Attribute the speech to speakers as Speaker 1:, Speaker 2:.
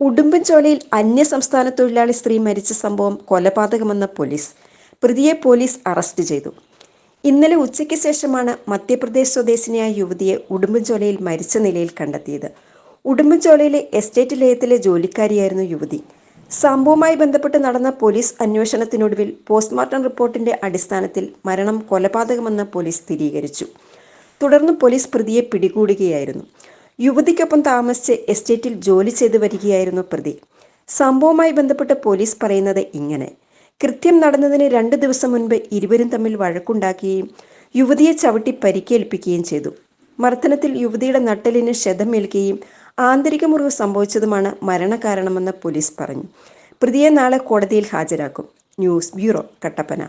Speaker 1: ഉടുമ്പൻചോലയിൽ അന്യസംസ്ഥാന തൊഴിലാളി സ്ത്രീ മരിച്ച സംഭവം കൊലപാതകമെന്ന പോലീസ്. പ്രതിയെ പോലീസ് അറസ്റ്റ് ചെയ്തു. ഇന്നലെ ഉച്ചയ്ക്ക് ശേഷമാണ് മധ്യപ്രദേശ് സ്വദേശിനിയായ യുവതിയെ ഉടുമ്പൻചോലയിൽ മരിച്ച നിലയിൽ കണ്ടെത്തിയത്. ഉടുമ്പൻചോലയിലെ എസ്റ്റേറ്റ് ലയത്തിലെ ജോലിക്കാരിയായിരുന്നു യുവതി. സംഭവവുമായി ബന്ധപ്പെട്ട് നടന്ന പോലീസ് അന്വേഷണത്തിനൊടുവിൽ പോസ്റ്റ്മോർട്ടം റിപ്പോർട്ടിന്റെ അടിസ്ഥാനത്തിൽ മരണം കൊലപാതകമെന്ന് പോലീസ് സ്ഥിരീകരിച്ചു. തുടർന്ന് പോലീസ് പ്രതിയെ പിടികൂടുകയായിരുന്നു. യുവതിക്കൊപ്പം താമസിച്ച് എസ്റ്റേറ്റിൽ ജോലി ചെയ്തു വരികയായിരുന്നു പ്രതി. സംഭവവുമായി ബന്ധപ്പെട്ട് പോലീസ് പറയുന്നത് ഇങ്ങനെ. കൃത്യം നടന്നതിന് രണ്ട് ദിവസം മുൻപ് ഇരുവരും തമ്മിൽ വഴക്കുണ്ടാക്കുകയും യുവതിയെ ചവിട്ടി പരിക്കേൽപ്പിക്കുകയും ചെയ്തു. മർദ്ദനത്തിൽ യുവതിയുടെ നട്ടലിന് ക്ഷതമേൽക്കുകയും ആന്തരിക മുറിവ് സംഭവിച്ചതുമാണ് മരണകാരണമെന്ന് പോലീസ് പറഞ്ഞു. പ്രതിയെ നാളെ കോടതിയിൽ ഹാജരാക്കും. News bureau Kattappana.